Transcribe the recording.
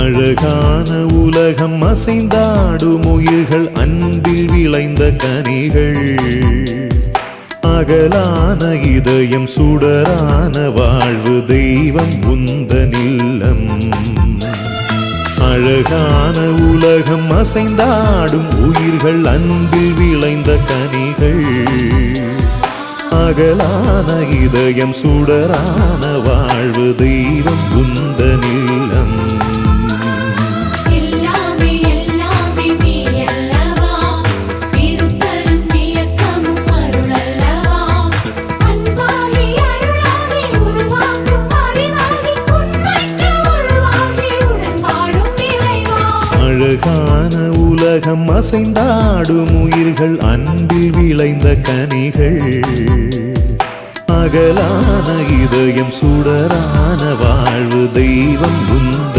அழகான உலகம் அசைந்தாடும் உயிர்கள் அன்பில் விளைந்த கனிகள். அகலான இதயம் சுடரான வாழ்வு தெய்வம் உந்தனில்லம் அழகான உலகம் அசைந்தாடும் உயிர்கள் அன்பில் விளைந்த கனிகள். அகலான இதயம் சுடரான வாழ்வு தெய்வம் அழகான உலகம் அசைந்தாடும் உயிர்கள் அன்பில் விளைந்த கனிகள். அகலான இதயம் சுடரான வாழ்வு தெய்வம் உந்தனில்